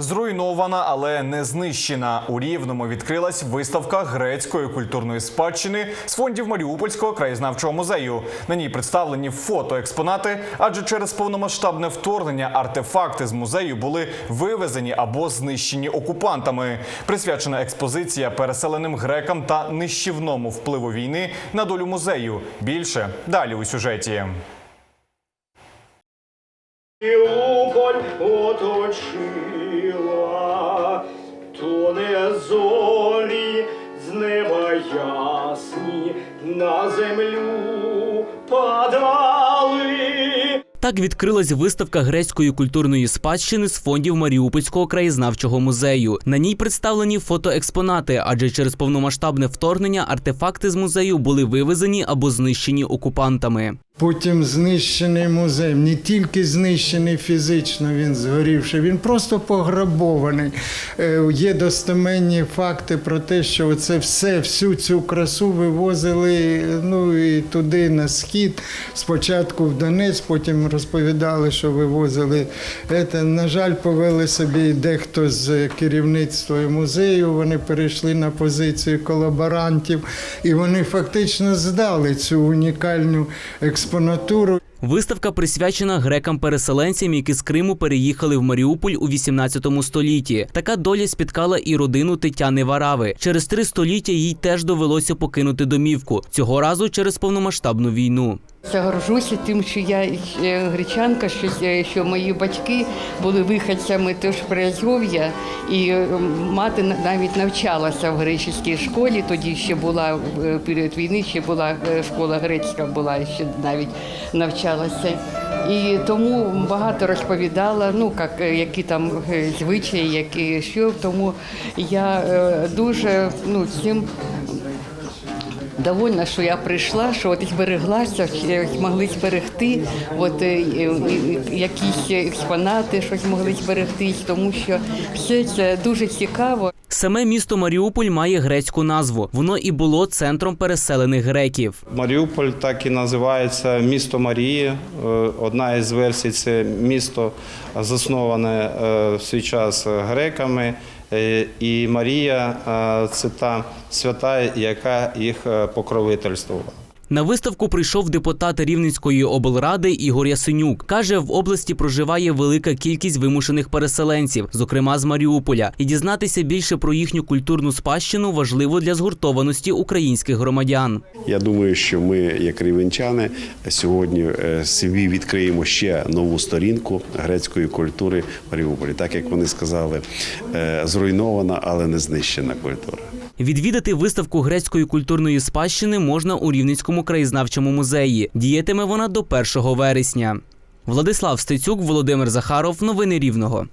Зруйнована, але не знищена. У Рівному відкрилась виставка грецької культурної спадщини з фондів Маріупольського краєзнавчого музею. На ній представлені фотоекспонати, адже через повномасштабне вторгнення артефакти з музею були вивезені або знищені окупантами. Присвячена експозиція переселеним грекам та нищівному впливу війни на долю музею. Більше далі у сюжеті. Маріуполь оточила, то не зорі з неба ясні на землю падали. Так відкрилась виставка грецької культурної спадщини з фондів Маріупольського краєзнавчого музею. На ній представлені фотоекспонати, адже через повномасштабне вторгнення артефакти з музею були вивезені або знищені окупантами. Потім знищений музей, не тільки знищений фізично, він згорівши, він просто пограбований. Е, Є достеменні факти про те, що це все, всю цю красу вивозили ну, і туди на схід. Спочатку в Донець, потім розповідали, що вивозили. Це, на жаль, повели собі дехто з керівництва музею. Вони перейшли на позицію колаборантів, і вони фактично здали цю унікальну експонатуру. Виставка присвячена грекам-переселенцям, які з Криму переїхали в Маріуполь у 18 столітті. Така доля спіткала і родину Тетяни Варави. Через три століття їй теж довелося покинути домівку. Цього разу через повномасштабну війну. Я горжуся тим, що я е, гречанка, що, е, що мої батьки були виходцями теж Приазов'я, і е, мати навіть навчалася в греческій школі. Тоді ще була період війни, ще була школа грецька, була ще навіть навчалася. І тому багато розповідала, ну як, які там е, звичаї, які що. Тому я е, дуже ну, цим Довольна, що я прийшла, що от збереглася, змогли зберегти, от е, якісь експонати, щось могли зберегтись, тому що все це дуже цікаво. Саме місто Маріуполь має грецьку назву. Воно і було центром переселених греків. Маріуполь так і називається місто Марії. Е, Одна із версій це місто засноване е, в свій час греками. Е, І Марія це та свята, яка їх покровительствувала. На виставку прийшов депутат Рівненської облради Ігор Ясенюк. Каже, в області проживає велика кількість вимушених переселенців, зокрема з Маріуполя, і дізнатися більше про їхню культурну спадщину важливо для згуртованості українських громадян. Я думаю, що ми, як рівенчани, сьогодні е, собі відкриємо ще нову сторінку грецької культури в Маріуполі. Так як вони сказали, е, зруйнована, але не знищена культура. Відвідати виставку грецької культурної спадщини можна у Рівненському краєзнавчому музеї. Діятиме вона до 1 вересня. Владислав Стецюк, Володимир Захаров. Новини Рівного.